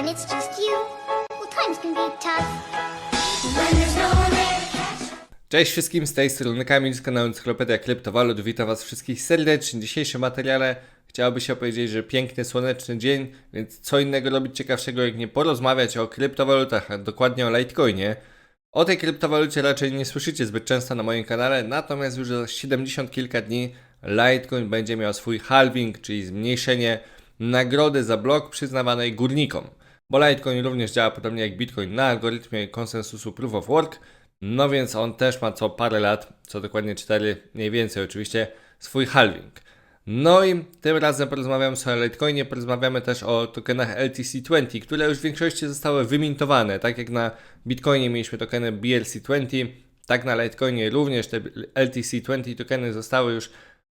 when it's just you, well, times can be tough. When there's no one there Cześć wszystkim, z tej strony Kamil z kanału Encyklopedia Kryptowalut. Witam Was wszystkich serdecznie. W dzisiejszym materiale chciałoby się powiedzieć, że piękny, słoneczny dzień, więc co innego robić ciekawszego, jak nie porozmawiać o kryptowalutach, a dokładnie o Litecoinie. O tej kryptowalucie raczej nie słyszycie zbyt często na moim kanale, natomiast już za 70 kilka dni Litecoin będzie miał swój halving, czyli zmniejszenie nagrody za blok przyznawanej górnikom. Bo Litecoin również działa podobnie jak Bitcoin na algorytmie konsensusu Proof of Work, no więc on też ma co parę lat, co dokładnie 4, mniej więcej oczywiście, swój halving. No i tym razem porozmawiamy o Litecoinie, porozmawiamy też o tokenach LTC20, które już w większości zostały wymintowane. Tak jak na Bitcoinie mieliśmy tokeny BRC20, tak na Litecoinie również te LTC20 tokeny zostały już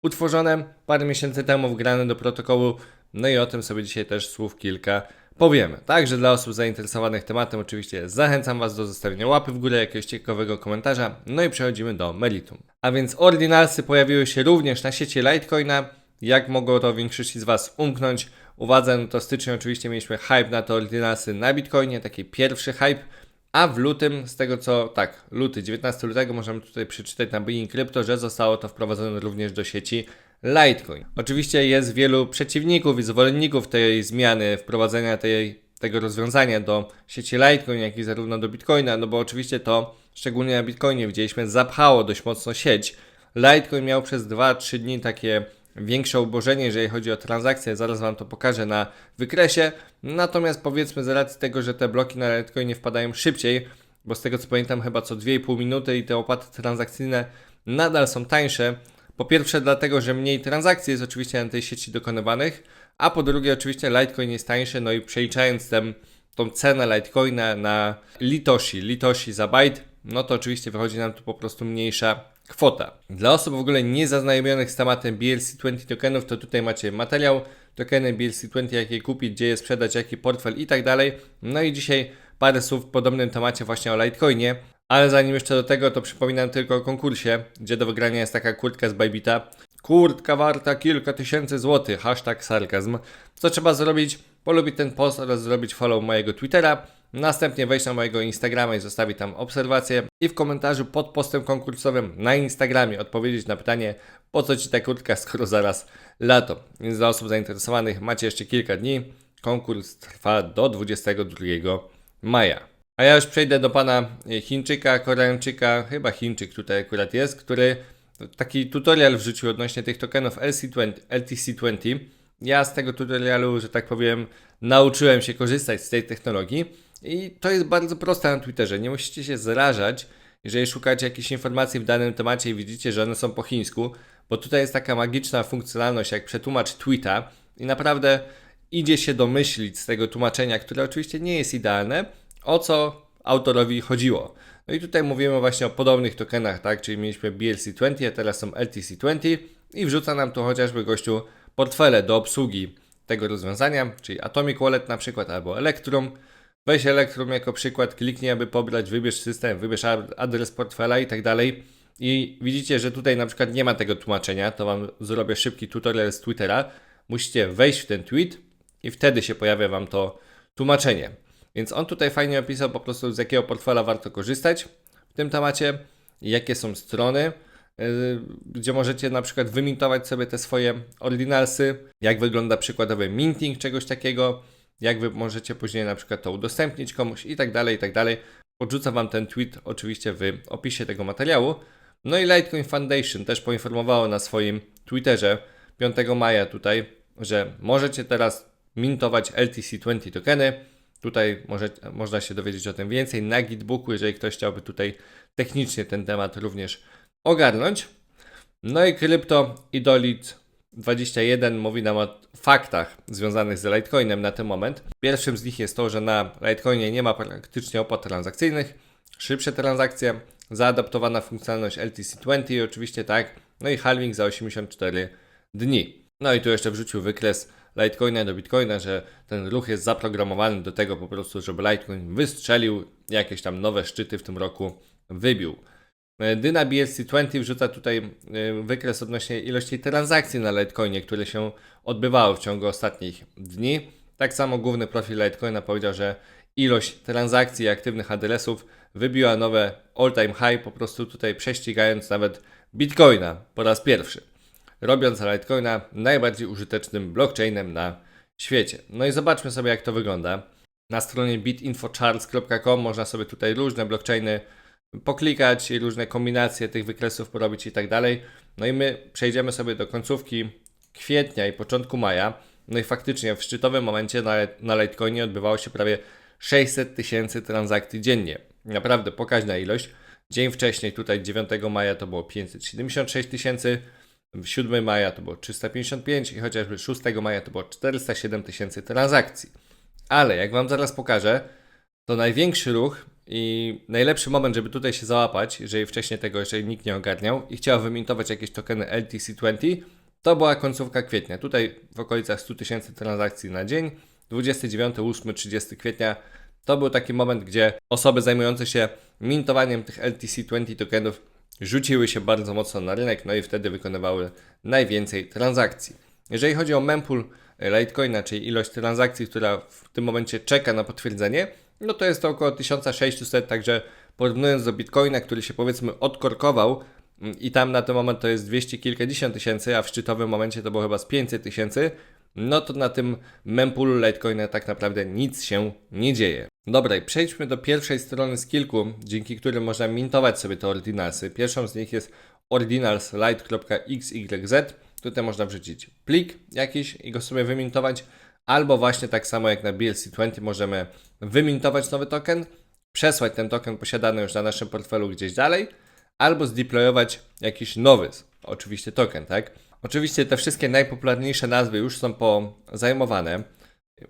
utworzone parę miesięcy temu, wgrane do protokołu. No i o tym sobie dzisiaj też słów kilka powiemy. Także dla osób zainteresowanych tematem oczywiście zachęcam Was do zostawienia łapy w górę, jakiegoś ciekawego komentarza. No i przechodzimy do meritum. A więc ordinalsy pojawiły się również na sieci Litecoina. Jak mogło to większości z Was umknąć? Uwadze, no to styczniu oczywiście mieliśmy hype na te ordinalsy na Bitcoinie, taki pierwszy hype. A w lutym, z tego co, tak, luty, 19 lutego, możemy tutaj przeczytać na Being Crypto, że zostało to wprowadzone również do sieci Litecoin. Oczywiście jest wielu przeciwników i zwolenników tej zmiany, wprowadzenia tej, tego rozwiązania do sieci Litecoin, jak i zarówno do Bitcoina, no bo oczywiście to, szczególnie na Bitcoinie, widzieliśmy, zapchało dość mocno sieć. Litecoin miał przez 2-3 dni takie większe ubożenie, jeżeli chodzi o transakcje, zaraz Wam to pokażę na wykresie. Natomiast powiedzmy z racji tego, że te bloki na Litecoinie wpadają szybciej, bo z tego co pamiętam chyba co 2,5 minuty i te opłaty transakcyjne nadal są tańsze. Po pierwsze dlatego, że mniej transakcji jest oczywiście na tej sieci dokonywanych, a po drugie oczywiście Litecoin jest tańszy, no i przeliczając ten, tą cenę Litecoina na Litoshi, Litoshi za byte, no to oczywiście wychodzi nam tu po prostu mniejsza kwota. Dla osób w ogóle niezaznajomionych z tematem BLC20 tokenów, to tutaj macie materiał, tokeny BLC20, jakie kupić, gdzie je sprzedać, jaki portfel i tak dalej. No i dzisiaj parę słów w podobnym temacie właśnie o Litecoinie. Ale zanim jeszcze do tego, to przypominam tylko o konkursie, gdzie do wygrania jest taka kurtka z Bybita. Kurtka warta kilka tysięcy złotych, hashtag sarkazm. Co trzeba zrobić? Polubić ten post oraz zrobić follow mojego Twittera. Następnie wejść na mojego Instagrama i zostawić tam obserwację. I w komentarzu pod postem konkursowym na Instagramie odpowiedzieć na pytanie, po co Ci ta kurtka, skoro zaraz lato. Więc dla osób zainteresowanych macie jeszcze kilka dni. Konkurs trwa do 22 maja. A ja już przejdę do pana Chińczyka, Koreańczyka, chyba Chińczyk tutaj akurat jest, który taki tutorial wrzucił odnośnie tych tokenów LC20, LTC20. Ja z tego tutorialu, że tak powiem, nauczyłem się korzystać z tej technologii i to jest bardzo proste na Twitterze. Nie musicie się zrażać, jeżeli szukacie jakichś informacji w danym temacie i widzicie, że one są po chińsku, bo tutaj jest taka magiczna funkcjonalność jak przetłumacz tweeta i naprawdę idzie się domyślić z tego tłumaczenia, które oczywiście nie jest idealne, o co autorowi chodziło. No i tutaj mówimy właśnie o podobnych tokenach, tak? Czyli mieliśmy BLC20, a teraz są LTC20 i wrzuca nam tu chociażby gościu portfele do obsługi tego rozwiązania, czyli Atomic Wallet na przykład albo Electrum. Weź Electrum jako przykład, kliknij aby pobrać, wybierz system, wybierz ad- adres portfela i tak dalej. I widzicie, że tutaj na przykład nie ma tego tłumaczenia, to Wam zrobię szybki tutorial z Twittera. Musicie wejść w ten tweet i wtedy się pojawia Wam to tłumaczenie. Więc on tutaj fajnie opisał po prostu z jakiego portfela warto korzystać w tym temacie, jakie są strony, yy, gdzie możecie na przykład wymintować sobie te swoje ordinalsy, jak wygląda przykładowy minting czegoś takiego, jak wy możecie później na przykład to udostępnić komuś i tak dalej, i tak dalej. Podrzucam Wam ten tweet oczywiście w opisie tego materiału. No i Litecoin Foundation też poinformowało na swoim Twitterze 5 maja tutaj, że możecie teraz mintować LTC20 tokeny. Tutaj może, można się dowiedzieć o tym więcej na Gitbooku, jeżeli ktoś chciałby tutaj technicznie ten temat również ogarnąć. No i Krypto Idolit 21 mówi nam o faktach związanych z Litecoinem na ten moment. Pierwszym z nich jest to, że na Litecoinie nie ma praktycznie opłat transakcyjnych, szybsze transakcje, zaadaptowana funkcjonalność LTC20 oczywiście tak, no i halving za 84 dni. No i tu jeszcze wrzucił wykres Litecoina do Bitcoina, że ten ruch jest zaprogramowany do tego po prostu, żeby Litecoin wystrzelił, jakieś tam nowe szczyty w tym roku wybił. Dyna BSC20 wrzuca tutaj y, wykres odnośnie ilości transakcji na Litecoinie, które się odbywały w ciągu ostatnich dni. Tak samo główny profil Litecoina powiedział, że ilość transakcji i aktywnych adresów wybiła nowe all-time high, po prostu tutaj prześcigając nawet Bitcoina po raz pierwszy. Robiąc Litecoina najbardziej użytecznym blockchainem na świecie. No i zobaczmy sobie jak to wygląda. Na stronie bitinfocharts.com można sobie tutaj różne blockchainy poklikać i różne kombinacje tych wykresów porobić i tak dalej. No i my przejdziemy sobie do końcówki kwietnia i początku maja. No i faktycznie w szczytowym momencie na, na Litecoinie odbywało się prawie 600 tysięcy transakcji dziennie. Naprawdę pokaźna ilość. Dzień wcześniej, tutaj 9 maja to było 576 tysięcy, 7 maja to było 355 i chociażby 6 maja to było 407 tysięcy transakcji. Ale jak Wam zaraz pokażę, to największy ruch i najlepszy moment, żeby tutaj się załapać, jeżeli wcześniej tego jeszcze nikt nie ogarniał i chciał wymintować jakieś tokeny LTC20, to była końcówka kwietnia. Tutaj w okolicach 100 tysięcy transakcji na dzień, 29, 8, 30 kwietnia. To był taki moment, gdzie osoby zajmujące się mintowaniem tych LTC20 tokenów rzuciły się bardzo mocno na rynek, no i wtedy wykonywały najwięcej transakcji. Jeżeli chodzi o mempool Litecoina, czyli ilość transakcji, która w tym momencie czeka na potwierdzenie, no to jest to około 1600, także porównując do Bitcoina, który się powiedzmy odkorkował mm, i tam na ten moment to jest 200 kilkadziesiąt tysięcy, a w szczytowym momencie to było chyba z 500 tysięcy, no to na tym mempoolu Litecoina tak naprawdę nic się nie dzieje. Dobra, przejdźmy do pierwszej strony z kilku, dzięki którym można mintować sobie te ordinalsy. Pierwszą z nich jest ordinalslite.xyz. Tutaj można wrzucić plik jakiś i go sobie wymintować, albo właśnie tak samo jak na BLC20 możemy wymintować nowy token, przesłać ten token posiadany już na naszym portfelu gdzieś dalej, albo zdeployować jakiś nowy, oczywiście token, tak? Oczywiście te wszystkie najpopularniejsze nazwy już są pozajmowane.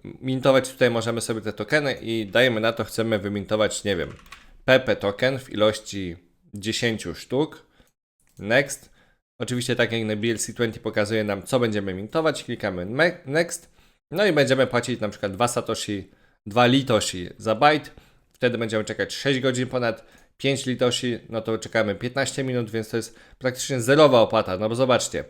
Mintować tutaj możemy sobie te tokeny i dajemy na to, chcemy wymintować, nie wiem, PP token w ilości 10 sztuk. Next. Oczywiście tak jak na BLC20 pokazuje nam, co będziemy mintować. Klikamy Next. No i będziemy płacić na przykład 2 satoshi, 2 litoshi za byte. Wtedy będziemy czekać 6 godzin ponad 5 litoshi, no to czekamy 15 minut, więc to jest praktycznie zerowa opłata. No bo zobaczcie,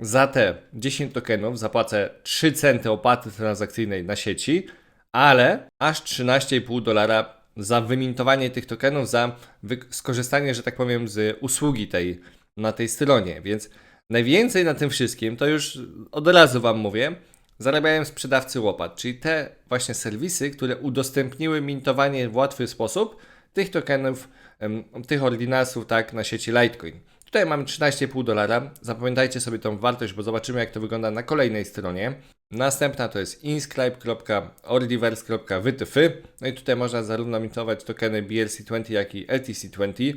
za te 10 tokenów zapłacę 3 centy opłaty transakcyjnej na sieci, ale aż 13,5 dolara za wymintowanie tych tokenów, za skorzystanie, że tak powiem, z usługi tej na tej stronie. Więc najwięcej na tym wszystkim, to już od razu Wam mówię, zarabiają sprzedawcy łopat, czyli te właśnie serwisy, które udostępniły mintowanie w łatwy sposób tych tokenów, tych ordinalsów tak na sieci Litecoin. Tutaj mamy 13,5 dolara. Zapamiętajcie sobie tą wartość, bo zobaczymy jak to wygląda na kolejnej stronie. Następna to jest inscribe.ordiverse.wtf. No i tutaj można zarówno mintować tokeny BRC20, jak i LTC20.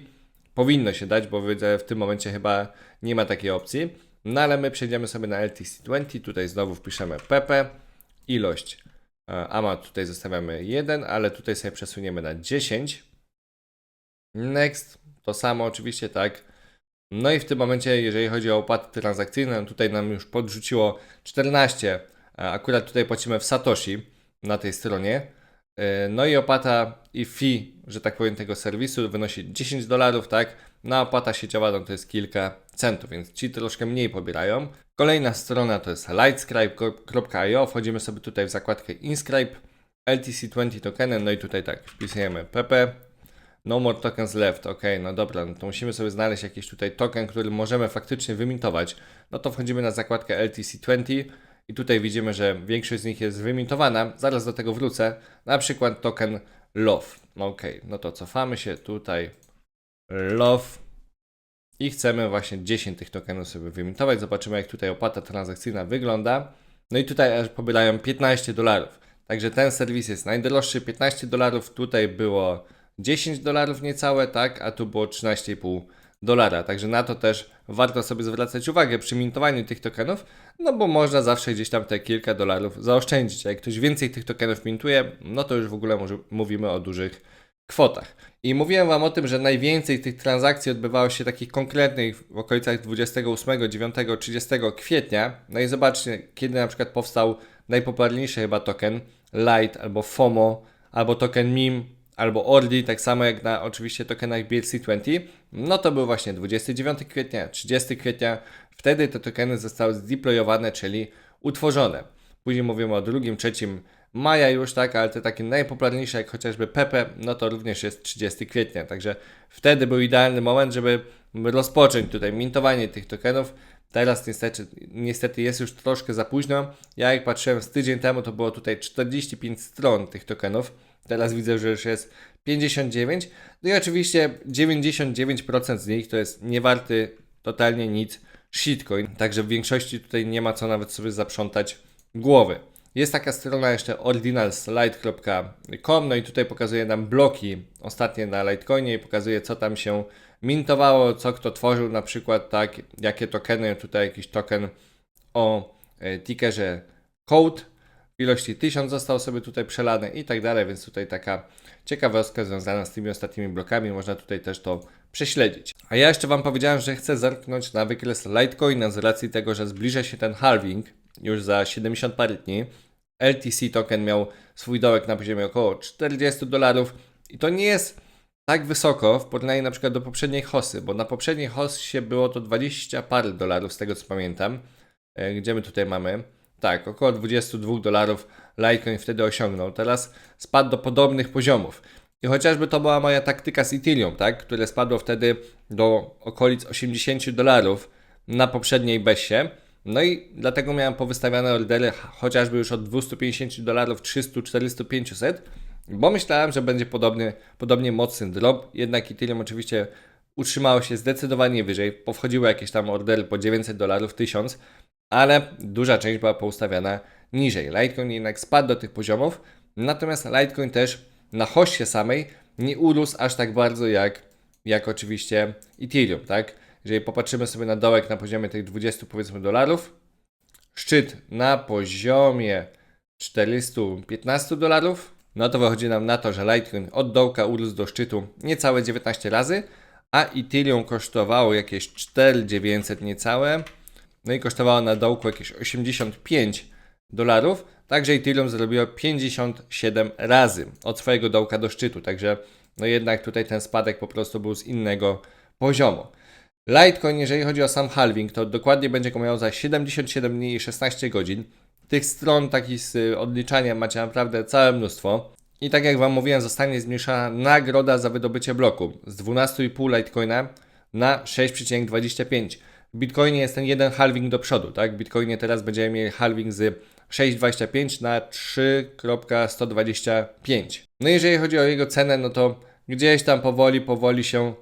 Powinno się dać, bo w tym momencie chyba nie ma takiej opcji. No ale my przejdziemy sobie na LTC20. Tutaj znowu wpiszemy PP. Ilość e, AMA tutaj zostawiamy 1, ale tutaj sobie przesuniemy na 10. Next. To samo oczywiście, tak. No i w tym momencie, jeżeli chodzi o opłaty transakcyjne, no tutaj nam już podrzuciło 14. a Akurat tutaj płacimy w Satoshi na tej stronie. E, No i opłata i fee, że tak powiem, tego serwisu wynosi 10 dolarów, tak? No a opłata sieciowa no to jest kilka centów, więc ci troszkę mniej pobierają. Kolejna strona to jest lightscribe.io. Wchodzimy sobie tutaj w zakładkę Inscribe, LTC20 tokeny, no i tutaj tak, wpisujemy PP, no more tokens left, ok, no dobra, no to musimy sobie znaleźć jakiś tutaj token, który możemy faktycznie wymintować. No to wchodzimy na zakładkę LTC20 i tutaj widzimy, że większość z nich jest wymintowana. Zaraz do tego wrócę. Na przykład token LOVE. No ok, no to cofamy się tutaj. LOVE. I chcemy właśnie 10 tych tokenów sobie wymintować. Zobaczymy, jak tutaj opłata transakcyjna wygląda. No i tutaj aż pobierają 15 dolarów. Także ten serwis jest najdroższy, 15 dolarów. Tutaj było 10 dolarów niecałe, tak, a tu było 13,5 dolara. Także na to też warto sobie zwracać uwagę przy mintowaniu tych tokenów, no bo można zawsze gdzieś tam te kilka dolarów zaoszczędzić. A jak ktoś więcej tych tokenów mintuje, no to już w ogóle może, mówimy o dużych kwotach. I mówiłem Wam o tym, że najwięcej tych transakcji odbywało się takich konkretnych w okolicach 28, 9, 30 kwietnia. No i zobaczcie, kiedy na przykład powstał najpopularniejszy chyba token Light albo FOMO, albo token MIM, albo Ordi, tak samo jak na oczywiście tokenach BLC20, no to był właśnie 29 kwietnia, 30 kwietnia. Wtedy te tokeny zostały zdeployowane, czyli utworzone. Później mówimy o drugim, trzecim maja już, tak, ale te takie najpopularniejsze, jak chociażby Pepe, no to również jest 30 kwietnia, także wtedy był idealny moment, żeby rozpocząć tutaj mintowanie tych tokenów. Teraz niestety, niestety jest już troszkę za późno. Ja jak patrzyłem z tydzień temu, to było tutaj 45 stron tych tokenów. Teraz widzę, że już jest 59. No i oczywiście 99% z nich to jest niewarty totalnie nic shitcoin. Także w większości tutaj nie ma co nawet sobie zaprzątać głowy. Jest taka strona jeszcze ordinalslite.com, no i tutaj pokazuje nam bloki ostatnie na Litecoinie i pokazuje co tam się mintowało, co kto tworzył, na przykład tak, jakie tokeny, tutaj jakiś token o e, tickerze code ilości 1000 został sobie tutaj przelany i tak dalej, więc tutaj taka ciekawostka związana z tymi ostatnimi blokami, można tutaj też to prześledzić. A ja jeszcze Wam powiedziałem, że chcę zerknąć na wykres Litecoina z racji tego, że zbliża się ten halving już za 70 parę dni. LTC token miał swój dołek na poziomie około 40 dolarów i to nie jest tak wysoko w porównaniu na przykład do poprzedniej hosy, bo na poprzedniej hosie było to 20 parę dolarów z tego co pamiętam. E, Gdzie my tutaj mamy? Tak, około 22 dolarów Litecoin wtedy osiągnął. Teraz spadł do podobnych poziomów. I chociażby to była moja taktyka z Ethereum, tak, które spadło wtedy do okolic 80 dolarów na poprzedniej besie. No i dlatego miałem powystawiane ordery chociażby już od 250 dolarów, 300, 400, 500, bo myślałem, że będzie podobny, podobnie mocny drop. Jednak Ethereum oczywiście utrzymało się zdecydowanie wyżej. Powchodziły jakieś tam ordery po 900 dolarów, 1000, ale duża część była poustawiana niżej. Litecoin jednak spadł do tych poziomów, natomiast Litecoin też na hoście samej nie urósł aż tak bardzo jak, jak oczywiście Ethereum, tak? Jeżeli popatrzymy sobie na dołek na poziomie tych 20 powiedzmy dolarów, szczyt na poziomie 415 dolarów, no to wychodzi nam na to, że Litecoin od dołka urósł do szczytu niecałe 19 razy, a Ethereum kosztowało jakieś 4900 niecałe, no i kosztowało na dołku jakieś 85 dolarów, także Ethereum zrobiło 57 razy od swojego dołka do szczytu, także no jednak tutaj ten spadek po prostu był z innego poziomu. Litecoin, jeżeli chodzi o sam halving, to dokładnie będzie go miał za 77 dni i 16 godzin. Tych stron takich z odliczania macie naprawdę całe mnóstwo. I tak jak Wam mówiłem, zostanie zmniejszona nagroda za wydobycie bloku z 12,5 Litecoina na 6,25. W Bitcoinie jest ten jeden halving do przodu, tak? W Bitcoinie teraz będziemy mieli halving z 6,25 na 3,125. No jeżeli chodzi o jego cenę, no to gdzieś tam powoli, powoli się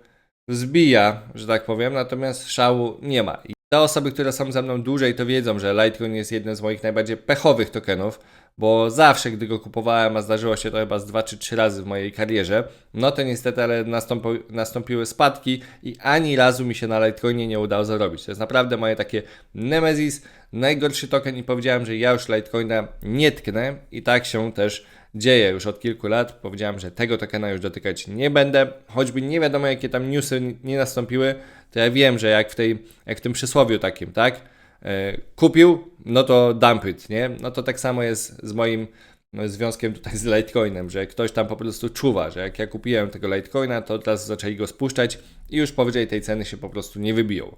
wzbija, że tak powiem, natomiast szału nie ma. Te osoby, które są ze mną dłużej, to wiedzą, że Litecoin jest jednym z moich najbardziej pechowych tokenów, bo zawsze, gdy go kupowałem, a zdarzyło się to chyba z 2 czy 3 razy w mojej karierze, no to niestety, ale nastąpi, nastąpiły spadki i ani razu mi się na Litecoinie nie udało zarobić. To jest naprawdę moje takie Nemesis, najgorszy token i powiedziałem, że ja już Litecoina nie tknę i tak się też dzieje już od kilku lat. Powiedziałem, że tego tokena już dotykać nie będę, choćby nie wiadomo jakie tam newsy nie nastąpiły, to ja wiem, że jak w, tej, jak w tym przysłowiu takim, tak? E, kupił, no to dump it, nie? No to tak samo jest z moim no, związkiem tutaj z Litecoinem, że ktoś tam po prostu czuwa, że jak ja kupiłem tego Litecoina, to teraz zaczęli go spuszczać i już powyżej tej ceny się po prostu nie wybiją.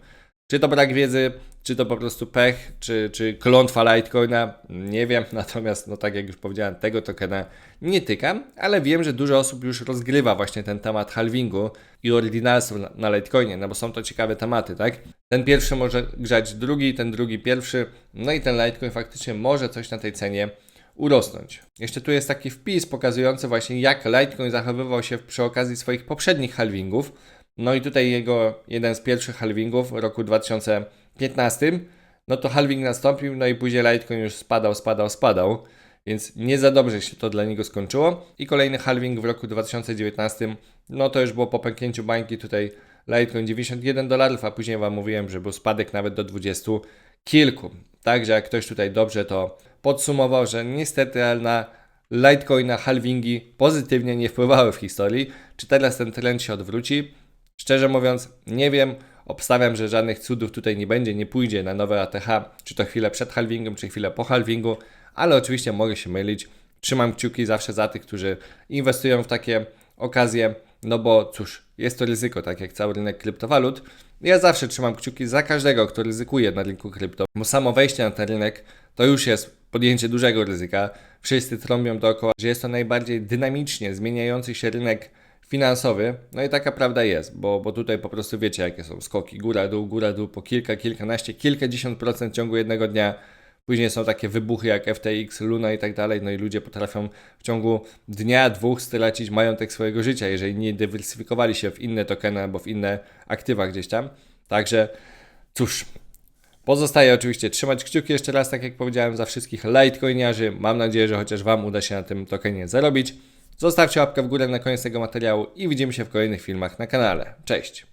Czy to brak wiedzy, czy to po prostu pech, czy, czy klątwa Litecoina, nie wiem. Natomiast, no tak jak już powiedziałem, tego tokena nie tykam, ale wiem, że dużo osób już rozgrywa właśnie ten temat halvingu i ordinalsów na, na Litecoinie, no bo są to ciekawe tematy, tak? Ten pierwszy może grzać drugi, ten drugi pierwszy, no i ten Litecoin faktycznie może coś na tej cenie urosnąć. Jeszcze tu jest taki wpis pokazujący właśnie jak Litecoin zachowywał się przy okazji swoich poprzednich halvingów. No i tutaj jego jeden z pierwszych halvingów w roku 2015, no to halving nastąpił, no i później Litecoin już spadał, spadał, spadał, więc nie za dobrze się to dla niego skończyło. I kolejny halving w roku 2019, no to już było po pęknięciu bańki tutaj Litecoin 91 dolarów, a później Wam mówiłem, że był spadek nawet do 20 kilku. Także jak ktoś tutaj dobrze to podsumował, że niestety na Litecoina halvingi pozytywnie nie wpływały w historii. Czy teraz ten trend się odwróci? Szczerze mówiąc, nie wiem. Obstawiam, że żadnych cudów tutaj nie będzie, nie pójdzie na nowe ATH, czy to chwilę przed halvingiem, czy chwilę po halvingu, ale oczywiście mogę się mylić. Trzymam kciuki zawsze za tych, którzy inwestują w takie okazje, no bo cóż, jest to ryzyko, tak jak cały rynek kryptowalut. Ja zawsze trzymam kciuki za każdego, kto ryzykuje na rynku krypto, bo samo wejście na ten rynek to już jest podjęcie dużego ryzyka. Wszyscy trąbią dookoła, że jest to najbardziej dynamicznie zmieniający się rynek finansowy. No i taka prawda jest, bo, bo tutaj po prostu wiecie, jakie są skoki góra-dół, góra-dół po kilka, kilkanaście, kilkadziesiąt procent w ciągu jednego dnia. Później są takie wybuchy jak FTX, Luna i tak dalej, no i ludzie potrafią w ciągu dnia, dwóch stracić majątek swojego życia, jeżeli nie dywersyfikowali się w inne tokeny albo w inne aktywa gdzieś tam. Także cóż, Pozostaje oczywiście trzymać kciuki jeszcze raz, tak jak powiedziałem, za wszystkich Litecoiniarzy. Mam nadzieję, że chociaż Wam uda się na tym tokenie zarobić. Zostawcie łapkę w górę na koniec tego materiału i widzimy się w kolejnych filmach na kanale. Cześć!